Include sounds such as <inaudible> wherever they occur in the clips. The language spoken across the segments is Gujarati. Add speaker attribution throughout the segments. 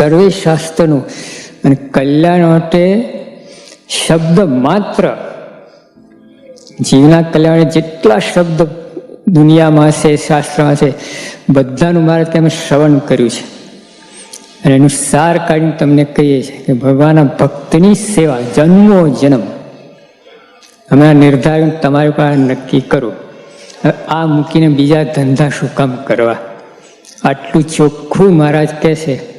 Speaker 1: સર્વે શાસ્ત્રનું. અને કલ્યાણ માટે શબ્દ માત્ર જીવના કલ્યાણે જેટલા શબ્દ દુનિયામાં છે, શાસ્ત્રમાં છે, બધાનું મારે તમે શ્રવણ કર્યું છે. અને એનું સાર કાઢીને તમને કહીએ છીએ કે ભગવાનના ભક્તની સેવા, જન્મો, જન્મ. આ નિર્ધારણ તમારી પાસે નક્કી કરો. આ મૂકીને બીજા ધંધા શું કામ કરવા? આટલું ચોખ્ખું મહારાજ કહે છે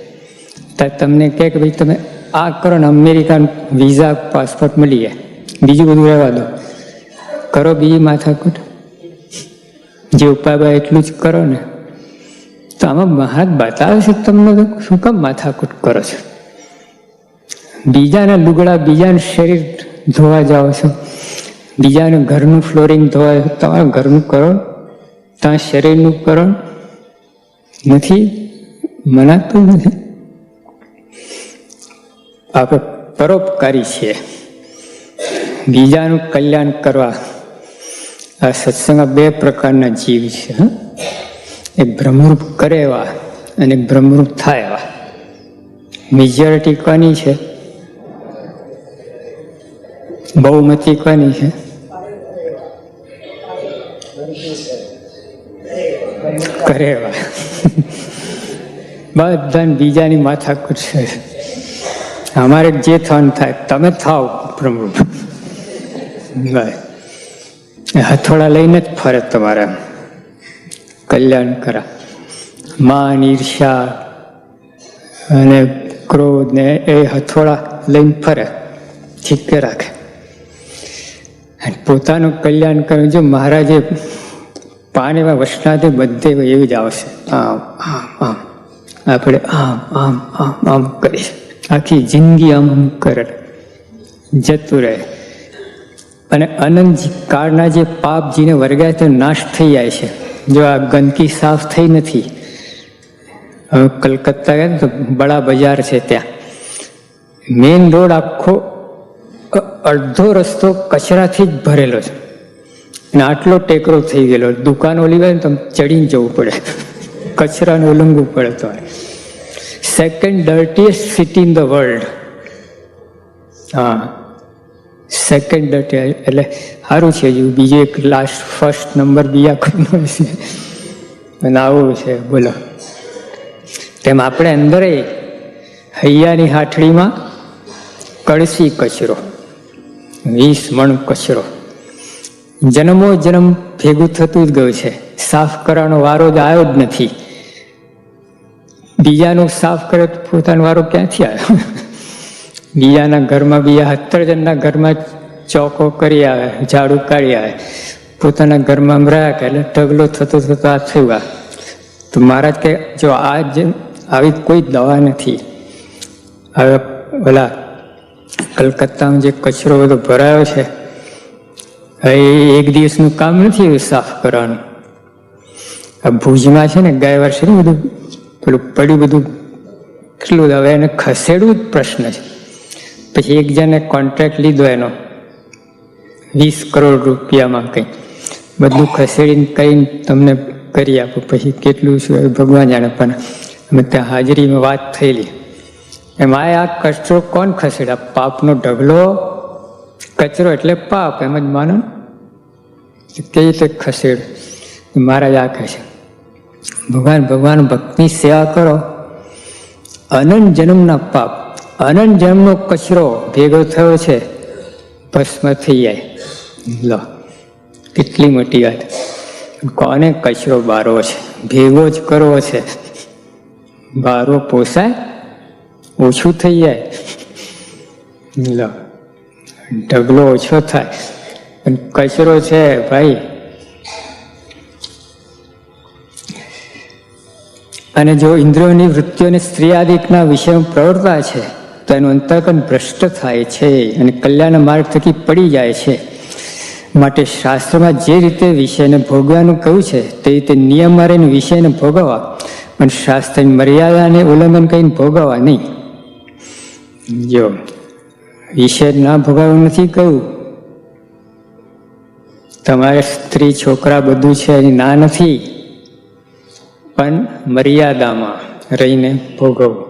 Speaker 1: તમને કહે કે ભાઈ તમે આ કરો ને અમેરિકન વિઝા, પાસપોર્ટ મળી જાય બીજું બધું રહેવા દો. કરો બીજી માથાકૂટ. જે ઉપાય હોય એટલું જ કરો ને. તો આમાં મહારાજ બતાવે છે તમને શું કામ માથાકૂટ કરો છો? બીજાના લુગડા બીજાનું શરીર ધોવા જાઓ છો. બીજાનું ઘરનું ફ્લોરિંગ ધોવા તમારા ઘરનું કરો. તમારા શરીરનું કરો. નથી? મનાતું નથી? આપણે પરોપકારી છીએ બીજાનું કલ્યાણ કરવા આ સત્સંગ બે પ્રકારના જીવ છે? એક ભ્રમરૂપ કરે એવા અને એક બ્રહ્મરૂપ થાય એવા. મેજોરિટી કોની છે? બહુમતી કોની છે? કરે એવા. <laughs> બધાને બીજાની માથાકૂટ છે. અમારે જે થન થાય, તમે થાવ બસ. હથોડા લઈને જ ફરે તમારે. કલ્યાણ કરા. માન ઈર્ષા અને ક્રોધ ને એ હથોડા લઈને ફરે. ઠીક રાખે. અને પોતાનું કલ્યાણ કરે. જો મહારાજે પાણીમાં વસનાથે બધે એવું જ આવશે. આમ આમ આમ. આપણે આમ આમ આમ આમ કરીએ આખી જિંદગી આમ કરે જતું રહે અને અનંત કાળના જે પાપ જીને વર્ગાય તે નાશ થઈ જાય છે. જો આ ગંદકી સાફ થઈ નથી, હવે કલકત્તા ગયા તો બડા બજાર છે ત્યાં. મેઇન રોડ આખો અડધો રસ્તો કચરાથી જ ભરેલો છે. અને આટલો ટેકરો થઈ ગયેલો. દુકાનો લીધા ને તો ચડીને જવું પડે. કચરાને ઓલંગવું પડે તો second dirtiest city in the world હા સેકન્ડ ડર્ટી એટલે સારું છે હજુ બીજો એક લાસ્ટ ફર્સ્ટ નંબર બીજા કોઈનો છે અને આવું છે બોલો. તેમ આપણે અંદર હૈયાની હાથડીમાં કળસી કચરો, વીસ મણ કચરો. જન્મો જન્મ ભેગું થતું જ ગયું છે. સાફ કરવાનો વારો જ આવ્યો જ નથી. બીજાનું સાફ કરે તો પોતાનો વારો ક્યાંથી આવ્યો બીજાના ઘરમાં બીજા સત્તર જણના ઘરમાં ચોકો કરી આવે, ઝાડુ કાઢી આવે. પોતાના ઘરમાં રહ્યા કે એટલે ઢગલો થતો થતો આ થયું આ. તો મહારાજ કે, જો આ જે આવી કોઈ દવા નથી. હવે ઓલા કલકત્તામાં જે કચરો બધો ભરાયો છે એ એક દિવસનું કામ નથી સાફ કરવાનું. આ ભુજમાં છે ને, ગયા વર્ષે બધું પેલું પડ્યું બધું, કેટલું હવે એને ખસેડવું જ પ્રશ્ન છે. પછી એક જણે કોન્ટ્રાક્ટ લીધો એનો, વીસ કરોડ રૂપિયામાં કંઈ. બધું ખસેડીને કહીને તમને કરી આપું. પછી કેટલું શું એ ભગવાન જાણે. પણ અમે ત્યાં હાજરીમાં વાત થયેલી. એમાં આ કચરો કોણ ખસેડા? પાપનો ઢગલો? કચરો એટલે પાપ, એમ જ માનો કેવી રીતે ખસેડ? મહારાજ આ કહે છે. ભગવાન ભગવાન ભક્તની સેવા કરો. અનંત જન્મના પાપ, અનંત જન્મનો કચરો ભેગો થયો છે ભસ્મ થઈ જાય. લો, કેટલી મોટી વાત. કોને કચરો બારવો છે? ભેગો જ કરવો છે. બારો પોસાય, ઓછું થઈ જાય. લો, ઢગલો ઓછો થાય. પણ કચરો છે, ભાઈ અને જો ઇન્દ્રિયોની વૃત્તિઓને સ્ત્રી આદિકના વિષયમાં પ્રવર્તા છે, તો એનું અંતર્કન ભ્રષ્ટ થાય છે અને કલ્યાણ માર્ગ થકી પડી જાય છે. માટે શાસ્ત્રમાં જે રીતે વિષયને ભોગવાનું કહ્યું છે, તે રીતે નિયમ મારીને વિષયને ભોગવવા પણ શાસ્ત્રની મર્યાદાને ઉલ્લંઘન કરીને ભોગવવા નહીં. જો વિષય ના ભોગવવું નથી કહ્યું, તમારે સ્ત્રી, છોકરા બધું છે એની ના નથી. પણ મર્યાદામાં રહીને ભોગવવું.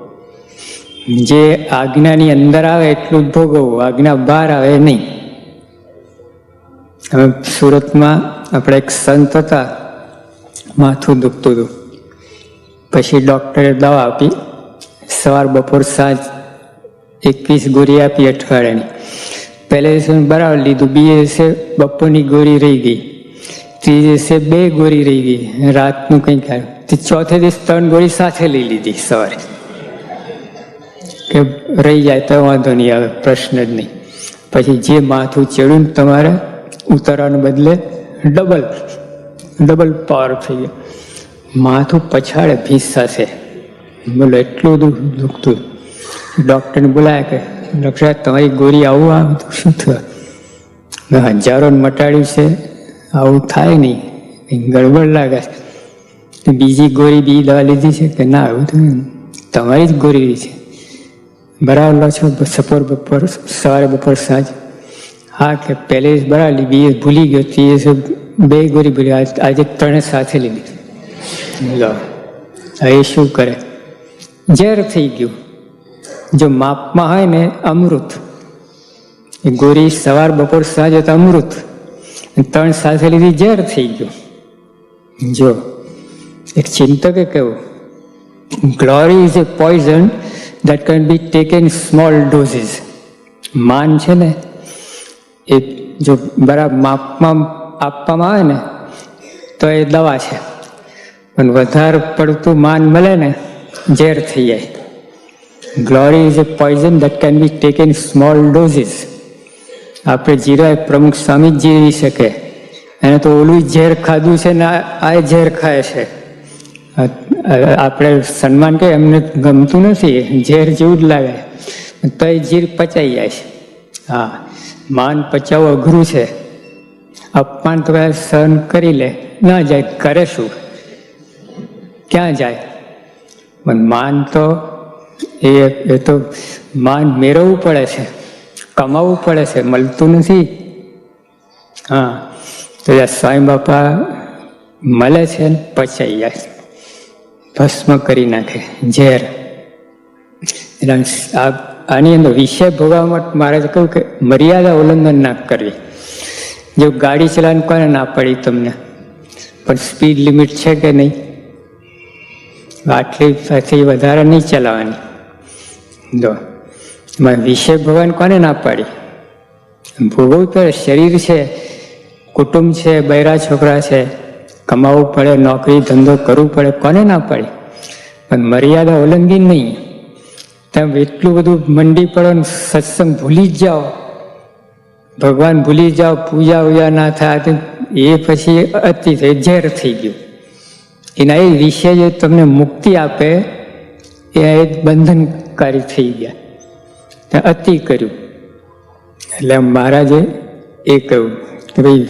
Speaker 1: જે આજ્ઞાની અંદર આવે એટલું જ ભોગવવું, આજ્ઞા બહાર આવે નહીં. હવે સુરતમાં આપણે એક સંત હતા, માથું દુખતું હતું. પછી ડૉક્ટરે દવા આપી, સવાર બપોર સાંજ એકવીસ ગોળી આપી અઠવાડિયાની. પહેલે દિવસે બરાબર લીધું, બીજે દિવસે બપોરની ગોળી રહી ગઈ. ત્રીજે દિવસે બે ગોળી રહી ગઈ, રાતનું કંઈક આવ્યું. તે ચોથે દિવસ ત્રણ ગોળી સાથે લઈ લીધી સવારે. કે રહી જાય તો વાંધો નહીં આવે પ્રશ્ન જ નહીં. પછી જે માથું ચડ્યું તમારે ઉતરવાને બદલે ડબલ ડબલ પાવર થઈ ગયો. માથું પછાડે ભીસ સાથે. બોલો, એટલું દુઃખ દુખતું. ડૉક્ટરને બોલાયા કે, ડૉક્ટર તમારી ગોળી આવું, આવે શું થયું? હજારો મટાડ્યું છે. આવું થાય નહીં. ગડબડ લાગે છે. બીજી ગોળી બી દવા લીધી છે કે ના આવું થયું તમારી જ ગોળી છે. બરાબર લો છો, સપોર બપોર, સવારે બપોર સાંજ. હા, કે પહેલે જ બરાબર બીજે ભૂલી ગયો, ત્રીજે દિવસે બે ગોળી ભૂલી આજ- ત્રણે સાથે લીધી. લો, હવે શું કરે? ઝેર થઈ ગયું. જો માપમાં હોય ને અમૃત. એ ગોરી સવાર બપોર સાંજ તો અમૃત. ત્રણ સાથે લીધી ઝેર થઈ ગયું. જો, એક ચિંતકે કહ્યું glory is a poison that can be taken small doses માન છે ને, એ જો બરાબર માપમાં આપવામાં આવે ને, તો એ દવા છે. પણ વધારે પડતું માન મળે ને, ઝેર થઈ જાય. Glory is a poison that can be taken small doses આપણે જીરા પ્રમુખ સ્વામી જ જીવી શકે. એને તો ઓલું ઝેર ખાધું છે ને આ ઝેર ખાય છે. આપણે સન્માન કે એમને ગમતું નથી, ઝેર જેવું જ લાગે. તો એ જીર પચાઈ જાય છે. હા, માન પચાવવું અઘરું છે. અપમાન તો કદાચ સહન કરી લે. ના જાય, કરે શું? ક્યાં જાય? પણ માન તો એ તો માન મેળવવું પડે છે. કમાવવું પડે છે, મળતું નથી. હા, તો એ સ્વામી બાપા મળે છે ને પચાઈ જાય ભસ્મ કરી નાખે, ઝેર. એટલે આની અંદર વિષય ભોગવવા માટે મારે કહ્યું કે મર્યાદા ઉલ્લંઘન ના કરવી. જો ગાડી ચલાવવાની કોને ના પડી તમને, પણ સ્પીડ લિમિટ છે કે નહીં? આટલી પછી વધારે નહીં ચલાવવાની. જો એમાં વિષય ભગવાન કોને ના પાડી? ભોગવવું પડે. શરીર છે, કુટુંબ છે, બૈરા છોકરા છે કમાવવું પડે, નોકરી, ધંધો કરવું પડે, કોને ના પાડી? પણ મર્યાદા ઉલ્લંઘી નહીં. તમે એટલું બધું મંડી પડો ને સત્સંગ ભૂલી જ જાઓ. ભગવાન ભૂલી જાઓ, પૂજા ઉજા ના થાય એ પછી અતિ થઈ ઝેર થઈ ગયું. એના એ વિષય જે તમને મુક્તિ આપે, એ બંધનકારી થઈ ગયા. અતિ કર્યું. એટલે મહારાજે એ કહ્યું કે ભાઈ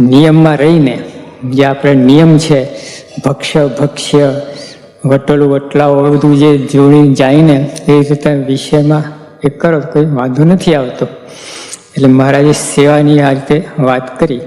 Speaker 1: નિયમમાં રહીને જે આપણે નિયમ છે, ભક્ષ્ય ભક્ષ્ય, વટલું, વટલાઓ બધું જે જોડી જાઈને એ રીતે વિષયમાં એ કરો, કંઈ વાંધો નથી આવતો. એટલે મહારાજે સેવાની આ રીતે વાત કરી.